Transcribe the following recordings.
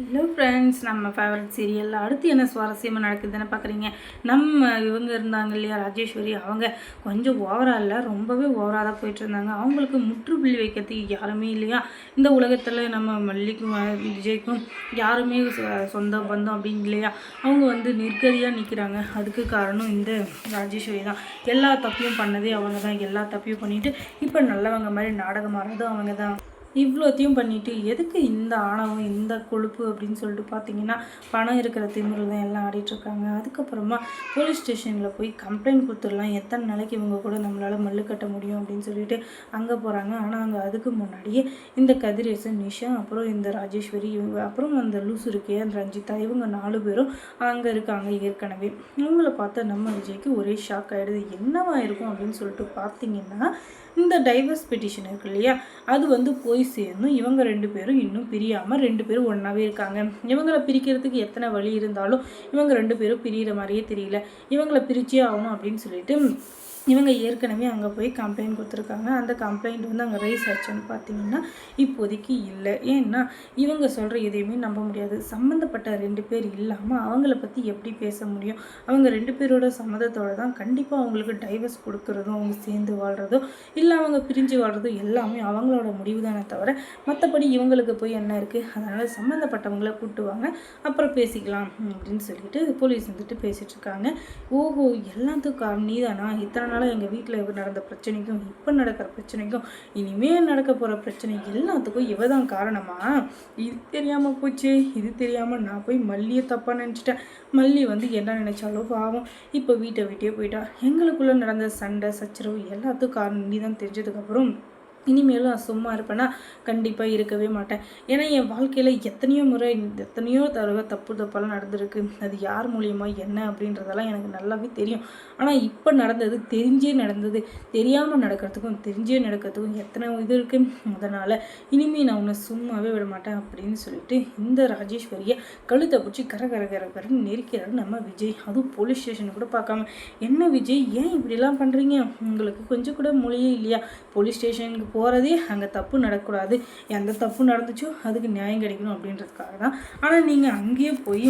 Hello friends நம்ம favourite சீரியலில் அடுத்து என்ன சுவாரஸ்யமாக நடக்குதுன்னு பார்க்குறீங்க நம்ம இவங்க இருந்தாங்க இல்லையா ராஜேஸ்வரி? அவங்க கொஞ்சம் ஓவராக இல்லை ரொம்பவே ஓவராக தான் போயிட்டு இருந்தாங்க. அவங்களுக்கு முற்றுப்புள்ளி வைக்கிறதுக்கு யாருமே இல்லையா? இந்த உலகத்தில் நம்ம மல்லிக்கும் விஜய்க்கும் யாருமே சொந்த பந்தம் அப்படின்னு இல்லையா? அவங்க வந்து நிற்கதியாக நிற்கிறாங்க அதுக்கு காரணம் இந்த ராஜேஸ்வரி தான். எல்லா தப்பையும் பண்ணதே அவங்க தான். எல்லா தப்பையும் பண்ணிவிட்டு இப்போ நல்லவங்க மாதிரி நாடகம் ஆடுறதும் அவங்க தான். இவ்வளோத்தையும் பண்ணிவிட்டு எதுக்கு இந்த ஆணவம் இந்த கொழுப்பு அப்படின்னு சொல்லிட்டு பார்த்தீங்கன்னா பணம் இருக்கிற திமிரில் தான் எல்லாம் ஆடிட்டுருக்காங்க அதுக்கப்புறமா போலீஸ் ஸ்டேஷனில் போய் கம்ப்ளைண்ட் கொடுத்துடலாம். எத்தனை நாளைக்கு இவங்க கூட நம்மளால் மல்லு கட்ட முடியும் அப்படின்னு சொல்லிட்டு அங்கே போகிறாங்க ஆனால் அங்கே அதுக்கு முன்னாடியே இந்த கதிரேசன் நிஷா அப்புறம் இந்த ராஜேஸ்வரி இவங்க அப்புறம் அந்த லூசு இருக்கே அந்த ரஞ்சிதா இவங்க நாலு பேரும் அங்கே இருக்காங்க ஏற்கனவே. இவங்களை பார்த்தா நம்ம விஜய்க்கு ஒரே ஷாக் ஆகிடுது என்னவா இருக்கும் அப்படின்னு சொல்லிட்டு பார்த்தீங்கன்னா இந்த டைவர்ஸ் பெட்டிஷன் இருக்கு இல்லையா? அது வந்து போய் சேர்ந்தும் இவங்க ரெண்டு பேரும் இன்னும் பிரியாமல் ரெண்டு பேரும் ஒன்றாவே இருக்காங்க. இவங்களை பிரிக்கிறதுக்கு எத்தனை வழி இருந்தாலும் இவங்க ரெண்டு பேரும் பிரிகிற மாதிரியே தெரியல. இவங்களை பிரிச்சே ஆகணும் அப்படின்னு சொல்லிட்டு இவங்க ஏற்கனவே அங்கே போய் கம்ப்ளைண்ட் கொடுத்துருக்காங்க. அந்த கம்ப்ளைண்ட் வந்து அங்கே ரைஸ் ஆச்சுன்னு பார்த்தீங்கன்னா இப்போதைக்கு இல்லை. ஏன்னா இவங்க சொல்கிற எதையுமே நம்ப முடியாது. சம்மந்தப்பட்ட ரெண்டு பேர் இல்லாமல் அவங்கள பற்றி எப்படி பேச முடியும்? அவங்க ரெண்டு பேரோட சம்மதத்தோடு தான் கண்டிப்பாக அவங்களுக்கு டைவர்ஸ் கொடுக்குறதும் அவங்க சேர்ந்து வாழ்கிறதும் இல்லை அவங்க பிரிஞ்சு வாழ்கிறதும் எல்லாமே அவங்களோட முடிவு தானே தவிர மற்றபடி இவங்களுக்கு போய் என்ன இருக்குது அதனால் சம்மந்தப்பட்டவங்கள கூட்டுவாங்க அப்புறம் பேசிக்கலாம் அப்படின்னு சொல்லிட்டு போலீஸ் வந்துட்டு பேசிகிட்ருக்காங்க ஓஹோ எல்லாத்துக்கும் நீ தானா இத்தனை அதனால் எங்கள் வீட்டில் நடந்த பிரச்சனைக்கும் இப்போ நடக்கிற பிரச்சனைக்கும் இனிமேல் நடக்க போகிற பிரச்சனை எல்லாத்துக்கும் இவ தான் காரணமா? இது தெரியாமல் போச்சு இது தெரியாமல் நான் போய் மல்லியை தப்பாக நினச்சிட்டேன். மல்லி வந்து என்ன நினச்சாலும் பாவம். இப்போ வீட்டை விட்டே போயிட்டா. எங்களுக்குள்ளே நடந்த சண்டை சச்சரவு எல்லாத்துக்கும் காரணம் நீ தான் தெரிஞ்சதுக்கப்புறம் இனிமேலும் நான் சும்மா இருப்பேன்னா கண்டிப்பாக இருக்கவே மாட்டேன். ஏன்னா என் வாழ்க்கையில் எத்தனையோ முறை எத்தனையோ தடவை தப்பு தப்பெல்லாம் நடந்திருக்கு. அது யார் மூலியமாக என்ன அப்படின்றதெல்லாம் எனக்கு நல்லாவே தெரியும். ஆனால் இப்போ நடந்தது தெரிஞ்சே நடந்தது. தெரியாமல் நடக்கிறதுக்கும் தெரிஞ்சே நடக்கிறதுக்கும் எத்தனை இது இருக்குது அதனால் இனிமேல் நான் உன்னை சும்மாவே விட மாட்டேன் அப்படின்னு சொல்லிட்டு இந்த ராஜேஸ்வரியை கழுத்தை பிடிச்சி கர கர கர கரன்னு நெருக்கிறாரு நம்ம விஜய். அதுவும் போலீஸ் ஸ்டேஷன் கூட பார்க்காம. என்ன விஜய் ஏன் இப்படிலாம் பண்ணுறீங்க உங்களுக்கு கொஞ்சம் கூட மொழியே இல்லையா? போலீஸ் ஸ்டேஷனுக்கு போகிறதே அங்கே தப்பு நடக்கக்கூடாது. எந்த தப்பு நடந்துச்சோ அதுக்கு நியாயம் கிடைக்கணும் அப்படின்றதுக்காக தான். ஆனால் நீங்கள் அங்கேயே போய்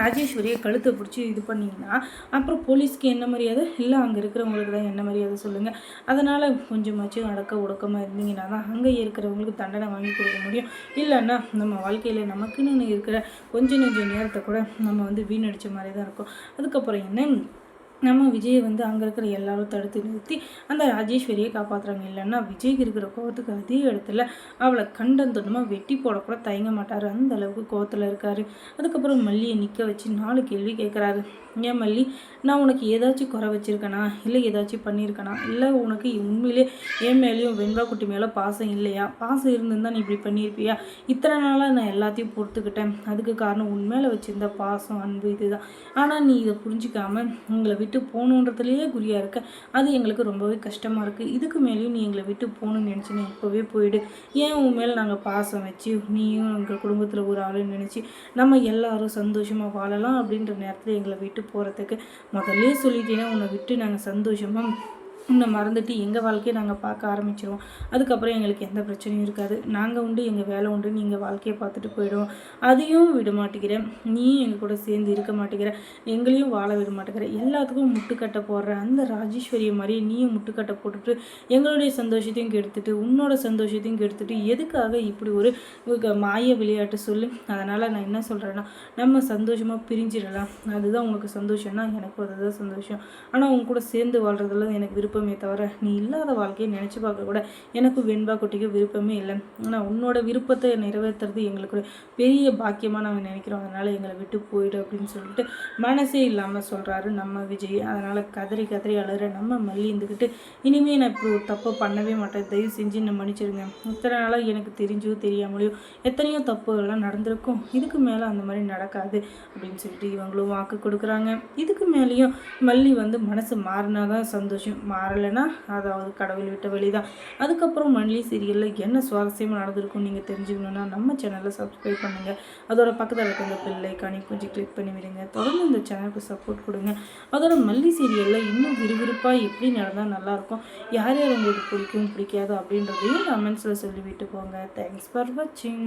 ராஜேஸ்வரியை கழுத்தை பிடிச்சி இது பண்ணிங்கன்னா அப்புறம் போலீஸ்க்கு என்ன மரியாதை? இல்லை அங்கே இருக்கிறவங்களுக்கு தான் என்ன மரியாதை சொல்லுங்கள் அதனால் கொஞ்சமாச்சும் அடக்க ஒடுக்கமாக இருந்தீங்கன்னா தான் அங்கே இருக்கிறவங்களுக்கு தண்டனை வாங்கி கொடுக்க முடியும். இல்லைன்னா நம்ம வாழ்க்கையில் நமக்குன்னு இருக்கிற கொஞ்சம் கொஞ்சம் நேரத்தை கூட நம்ம வந்து வீணடித்த மாதிரி தான் இருக்கும். அதுக்கப்புறம் என்ன? நம்ம விஜயை வந்து அங்கே இருக்கிற எல்லாரும் தடுத்து நிறுத்தி அந்த ராஜேஸ்வரியை காப்பாற்றுறாங்க இல்லைன்னா விஜய்க்கு இருக்கிற கோவத்துக்கு அதே இடத்துல அவளை கண்டந்தனமாக வெட்டி போடக்கூட தயங்க மாட்டார். அந்த அளவுக்கு கோவத்தில் இருக்கார். அதுக்கப்புறம் மல்லியை நிற்க வச்சு நாலு கேள்வி கேட்குறாரு ஏன் மல்லி நான் உனக்கு ஏதாச்சும் குறை வச்சுருக்கேனா? இல்லை ஏதாச்சும் பண்ணியிருக்கேனா இல்லை உனக்கு உண்மையிலே என் மேலேயும் வெண்பா குட்டி மேலே பாசம் இல்லையா? பாசம் இருந்திருந்தா நீ இப்படி பண்ணியிருப்பியா? இத்தனை நாளாக நான் எல்லாத்தையும் பொறுத்துக்கிட்டேன். அதுக்கு காரணம் உண்மையில வச்சுருந்த பாசம் அன்பு இதுதான். ஆனால் நீ இதை புரிஞ்சிக்காமல் உங்களை விட்டு போகணுன்றதுலேயே குறியாக இருக்க. அது எங்களுக்கு ரொம்பவே கஷ்டமாக இருக்குது இதுக்கு மேலேயும் நீ எங்களை விட்டு போகணும்னு நினச்சினே இப்போவே போயிடு. ஏன் உன் மேலே நாங்கள் பாசம் வச்சு நீயும் எங்கள் குடும்பத்தில் ஒரு ஆளுன்னு நினச்சி நம்ம எல்லாரும் சந்தோஷமாக வாழலாம் அப்படின்ற நேரத்தில் எங்களை விட்டு போகிறதுக்கு முதல்ல சொல்லிட்டேன்னா உன்னை விட்டு நாங்கள் சந்தோஷமாக இன்னும் மறந்துட்டு எங்கள் வாழ்க்கையை நாங்கள் பார்க்க ஆரம்பிச்சிருவோம். அதுக்கப்புறம் எங்களுக்கு எந்த பிரச்சனையும் இருக்காது. நாங்கள் உண்டு எங்கள் வேலை உண்டு நீங்கள் வாழ்க்கையை பார்த்துட்டு போயிடுவோம் அதையும் விட மாட்டேங்கிறேன் நீயும் எங்கள் கூட சேர்ந்து இருக்க மாட்டேங்கிற. எங்களையும் வாழ விட மாட்டேங்கிற. எல்லாத்துக்கும் முட்டுக்கட்டை போடுற அந்த ராஜேஸ்வரியை மாதிரியே நீயும் முட்டுக்கட்டை போட்டுட்டு எங்களுடைய சந்தோஷத்தையும் கெடுத்துட்டு உன்னோட சந்தோஷத்தையும் கெடுத்துட்டு எதுக்காக இப்படி ஒரு மாய விளையாட்டு சொல்லு. அதனால் நான் என்ன சொல்கிறேன்னா நம்ம சந்தோஷமாக பிரிஞ்சிடலாம். அதுதான் உங்களுக்கு சந்தோஷம்னா எனக்கும் அதுதான் சந்தோஷம். ஆனால் உங்க கூட சேர்ந்து வாழ்கிறதுல எனக்கு விருப்பம் விருப்பமே தவிர நீ இல்லாத வாழ்க்கையை நினச்சி பார்க்க கூட எனக்கு வெண்பா குட்டிக்கு விருப்பமே இல்லை. ஆனால் உன்னோட விருப்பத்தை நிறைவேற்றுறது எங்களுக்கு பெரிய பாக்கியமாக நாங்கள் நினைக்கிறோம். அதனால் எங்களை விட்டு போயிடும் அப்படின்னு சொல்லிட்டு மனசே இல்லாமல் சொல்கிறாரு நம்ம விஜய். அதனால் கதறி கதறி அழுகிற நம்ம மல்லி இருந்துக்கிட்டு இனிமேல் நான் இப்படி ஒரு தப்பை பண்ணவே மாட்டேன். தயவு செஞ்சு நான் மன்னிச்சிருங்க. இத்தனை நாளாக எனக்கு தெரிஞ்சோ தெரியாமலையோ எத்தனையோ தப்புகள்லாம் நடந்திருக்கும். இதுக்கு மேலே அந்த மாதிரி நடக்காது அப்படின்னு சொல்லிட்டு இவங்களும் வாக்கு கொடுக்குறாங்க. இதுக்கு மேலேயும் மல்லி வந்து மனசு மாறினா தான் சந்தோஷம். மா மாறலைன்னா அதாவது கடவுள் விட்ட வழி தான் அதுக்கப்புறம் மன்லி சீரியலில் என்ன சுவாரஸ்யமாக நடந்திருக்கும் நீங்கள் தெரிஞ்சுக்கணுன்னா நம்ம சேனலை சப்ஸ்கிரைப் பண்ணுங்கள் அதோட பக்கத்தில் இருக்க இந்த பிள்ளை கனி குஞ்சு கிளிக் பண்ணி விடுங்க. தொடர்ந்து இந்த சேனலுக்கு சப்போர்ட் கொடுங்க. அதோட மல்லி சீரியலில் இன்னும் விறுவிறுப்பாக எப்படி நடந்தால் நல்லாயிருக்கும்? யார் யார் உங்களுக்கு பிடிக்கும் பிடிக்காது அப்படின்றதையும் கமெண்ட்ஸில் சொல்லிவிட்டு போங்க. தேங்க்ஸ் ஃபார் வாட்சிங்